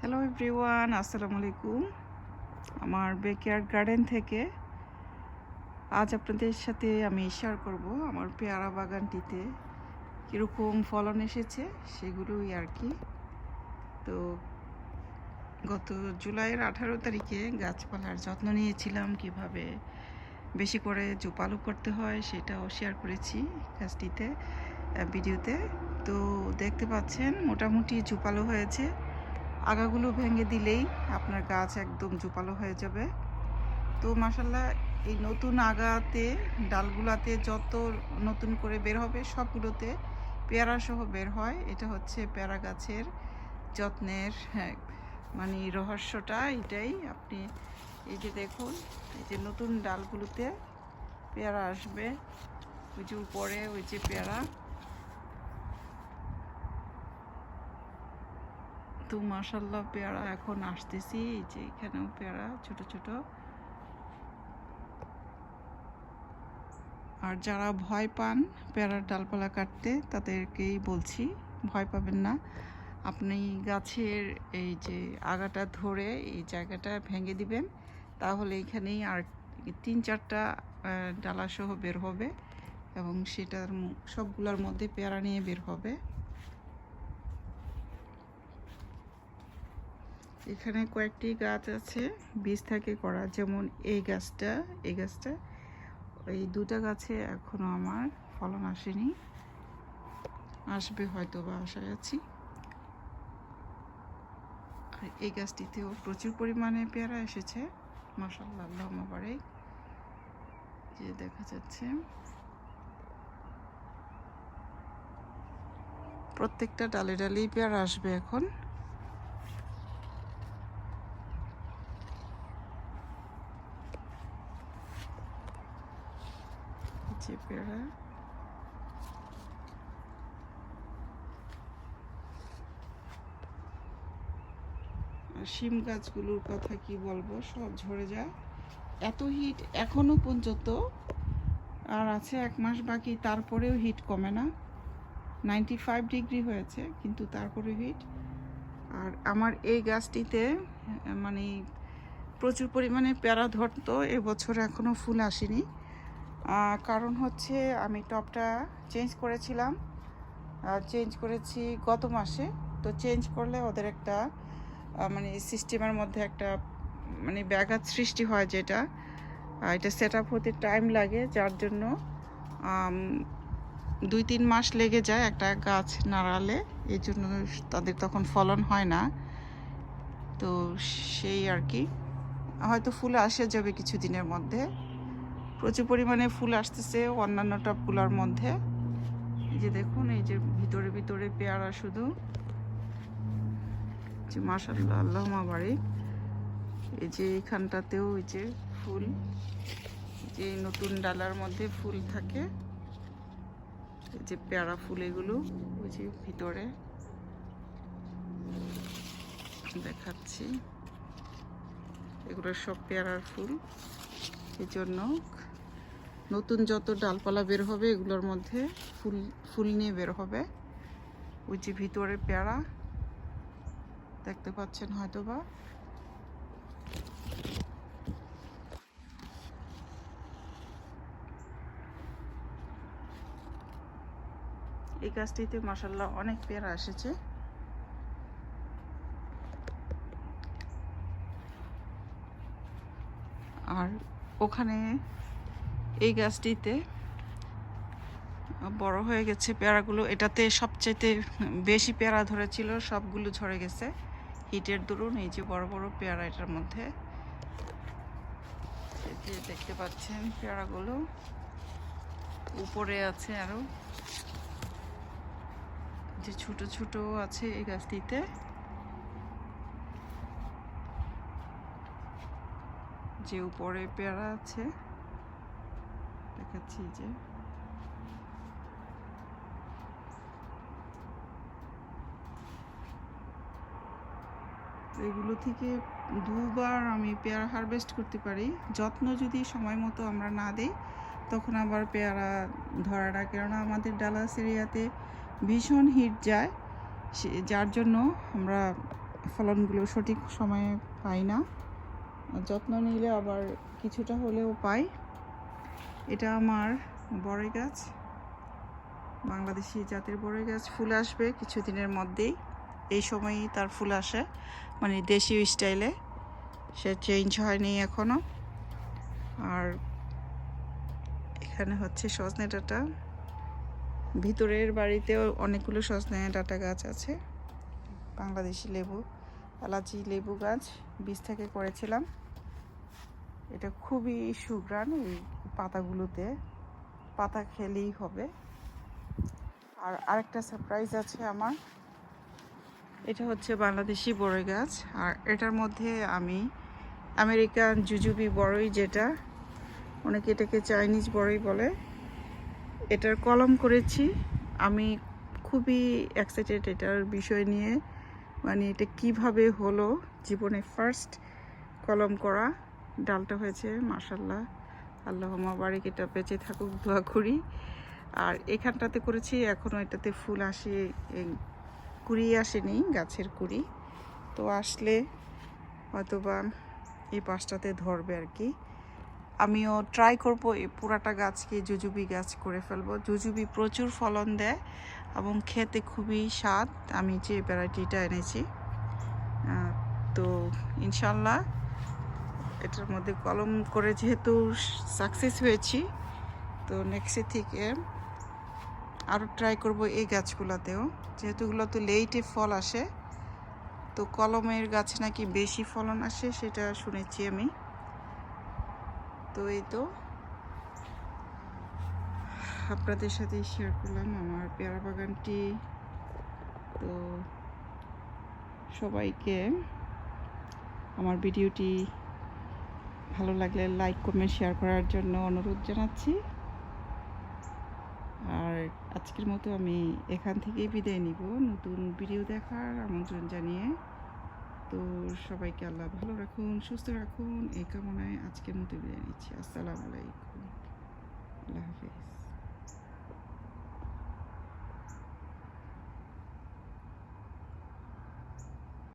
Hello everyone আসসালামু আলাইকুম আমার বেকয়ার্ড গার্ডেন থেকে আজ আপনাদের সাথে আমি শেয়ার করব আমার পেয়ারা বাগানটিতে কীরকম ফলন এসেছে সেগুলোই আর কি তো গত জুলাইয়ের আঠারো তারিখে গাছপালার যত্ন নিয়েছিলাম কীভাবে বেশি করে জোপালো করতে হয় সেটাও শেয়ার করেছি গাছটিতে ভিডিওতে তো দেখতে পাচ্ছেন মোটামুটি জোপালো হয়েছে আগাগুলো ভেঙে দিলেই আপনার গাছ একদম জোপালো হয়ে যাবে। তো মাসাল্লাহ এই নতুন আগাতে ডালগুলাতে যত নতুন করে বের হবে সবগুলোতে পেয়ারা সহ বের হয়। এটা হচ্ছে পেয়ারা গাছের যত্নের হ্যাঁ, মানে রহস্যটা এটাই। আপনি এই যে দেখুন এই যে নতুন ডালগুলোতে পেয়ারা আসবে। ওই যে উপরে ওই যে পেয়ারা। তো মাসাল্লাহ পেয়ারা এখন আসতেছি, এই যে এখানেও পেয়ারা ছোট ছোট। আর যারা ভয় পান পেয়ারার ডালপালা কাটতে, তাদেরকেই বলছি, ভয় পাবেন না। আপনি গাছের এই যে আগাটা ধরে এই জায়গাটা ভেঙে দিবেন, তাহলে এখানেই আর তিন চারটা ডালাসহ বের হবে এবং সেটার সবগুলোর মধ্যে পেয়ারা নিয়ে বের হবে। এখানে কয়েকটি গাছ আছে, বীজ থেকে করা। যেমন এই গাছটা এই গাছটা, এই দুটা গাছে এখনও আমার ফলন আসেনি। আসবে হয়তো বা আশায় আছি আর এই গাছটিতেও প্রচুর পরিমাণে পেয়ারা এসেছে। মাসাল্লাহ আল্লাহ যে দেখা যাচ্ছে, প্রত্যেকটা ডালে ডালেই পেয়ারা আসবে এখন। যে পেয়ারা আর শিম গাছগুলোর কথা কি বলব? সব ঝরে যায়। এত হিট এখনও পর্যন্ত। আর আছে এক মাস বাকি, তারপরেও হিট কমে না। নাইনটি ফাইভ ডিগ্রি হয়েছে, কিন্তু তারপরে হিট আর আমার এই গাছটিতে মানে প্রচুর পরিমাণে প্যারা ধরতো এবছর এখনও ফুল আসেনি। কারণ হচ্ছে আমি টপটা চেঞ্জ করেছিলাম। চেঞ্জ করেছি গত মাসে। তো চেঞ্জ করলে ওদের একটা মানে সিস্টেমের মধ্যে একটা মানে ব্যাঘাত সৃষ্টি হয় যেটা। এটা সেট আপ হতে টাইম লাগে, যার জন্য দুই তিন মাস লেগে যায় একটা গাছ নাড়ালে। এই জন্য তাদের তখন ফলন হয় না। তো সেই আর কি। হয়তো ফুল আসে যাবে কিছুদিনের মধ্যে। প্রচুর পরিমাণে ফুল আসতেছে অন্যান্য টপগুলোর মধ্যে। এই যে দেখুন, এই যে ভিতরে ভিতরে পেয়ারা শুধু। যে মাসাল্লাহ আল্লাহ বাড়ি এই যে এইখানটাতেও ওই যে ফুল। যে এই নতুন ডালার মধ্যে ফুল থাকে। এই যে পেয়ারা ফুল এগুলো, ওই যে ভিতরে। দেখাচ্ছি। এগুলো সব পেয়ারার ফুল। এই জন্য নতুন যত ডালপালা বের হবে, এগুলোর মধ্যে ফুল ফুল নিয়ে বের হবে। ওই যে ভিতরে পেয়ারা, দেখতে পাচ্ছেন হয়তো বা এই গাছটিতে মাসাল্লাহ অনেক পেয়ারা এসেছে। আর ওখানে এই গাছটিতে বড় হয়ে গেছে পেয়ারাগুলো। এটাতে সবচাইতে বেশি পেয়ারা ধরেছিল, সবগুলো ঝরে গেছে। হিটের দরুন, এই যে বড় বড় পেয়ারা এটার মধ্যে। দেখতে পাচ্ছেন পেয়ারাগুলো। উপরে আছে আরও। যে ছোট ছোট আছে এই গাছটিতে। যে উপরে পেয়ারা আছে। দেখাচ্ছি যে। এগুলো থেকে দুবার আমি পেয়ারা হারভেস্ট করতে পারি। যত্ন যদি সময় মতো আমরা না দিই, তখন আবার পেয়ারা ধরা না। কেননা আমাদের ডালাস এরিয়াতে ভীষণ হিট যায়, সে যার জন্য আমরা ফলনগুলো সঠিক সময়ে পাই না। যত্ন নিলে আবার কিছুটা হলেও পাই। এটা আমার বড়ই গাছ। বাংলাদেশি জাতের বড়ই গাছ। ফুল আসবে কিছুদিনের মধ্যেই। এই সময়ই তার ফুল আসে। মানে দেশীয় স্টাইলে সে চেঞ্জ হয়নি এখনও আর এখানে হচ্ছে সজনে ডাঁটা। ভিতরের বাড়িতেও অনেকগুলো সজনে ডাঁটা গাছ আছে। বাংলাদেশি লেবু, এলাচি লেবু গাছ। বীজ থেকে করেছিলাম। এটা খুবই সুঘ্রাণ এই পাতাগুলোতে। পাতা খেলেই হবে। আর আরেকটা সারপ্রাইজ আছে আমার। এটা হচ্ছে বাংলাদেশি বড়ই গাছ। আর এটার মধ্যে আমি আমেরিকান জুজুবি বড়ই যেটা, অনেকে এটাকে চাইনিজ বড়ই বলে, এটার কলম করেছি। আমি খুবই এক্সাইটেড এটার বিষয় নিয়ে। মানে এটা কীভাবে হলো? জীবনে ফার্স্ট কলম করা। ডালটা হয়েছে মার্শাল্লাহ আল্লাহ বাড়ি এটা বেঁচে থাকুক, দোয়া করি। আর এখানটাতে করেছি এখনও এটাতে ফুল আসে কুড়ি আসেনি, গাছের কুড়ি। তো আসলে হয়তোবা এই পাশটাতে ধরবে আর কি। আমিও ট্রাই করব এই পুরাটা গাছকে, জুজুবি গাছ করে ফেলব। জুজুবি প্রচুর ফলন দেয় এবং খেতে খুবই স্বাদ। আমি যে ভ্যারাইটিটা এনেছি তো ইনশাল্লাহ এটার মধ্যে কলম করে যেহেতু সাকসেস হয়েছি, তো নেক্সট থেকে আরও ট্রাই করব এই গাছগুলোতেও। যেহেতু এগুলো তো লেইটে ফল আসে, তো কলমের গাছে নাকি বেশি ফলন আসে সেটা শুনেছি আমি। তো এই তো আপনাদের সাথে শেয়ার করলাম আমার পেয়ারা বাগানটি। তো সবাইকে আমার ভিডিওটি ভালো লাগলে লাইক কমেন্ট শেয়ার করার জন্য অনুরোধ জানাচ্ছি। আর আজকের মতো আমি এখান থেকেই বিদায় নিব। নতুন ভিডিও দেখার আমন্ত্রণ জানিয়ে। তো সবাইকে আল্লাহ ভালো রাখুন, সুস্থ রাখুন। এই কামনায় আজকের মতো বিদায় নিচ্ছি। আসসালামু আলাইকুম। আল্লাহ হাফিজ।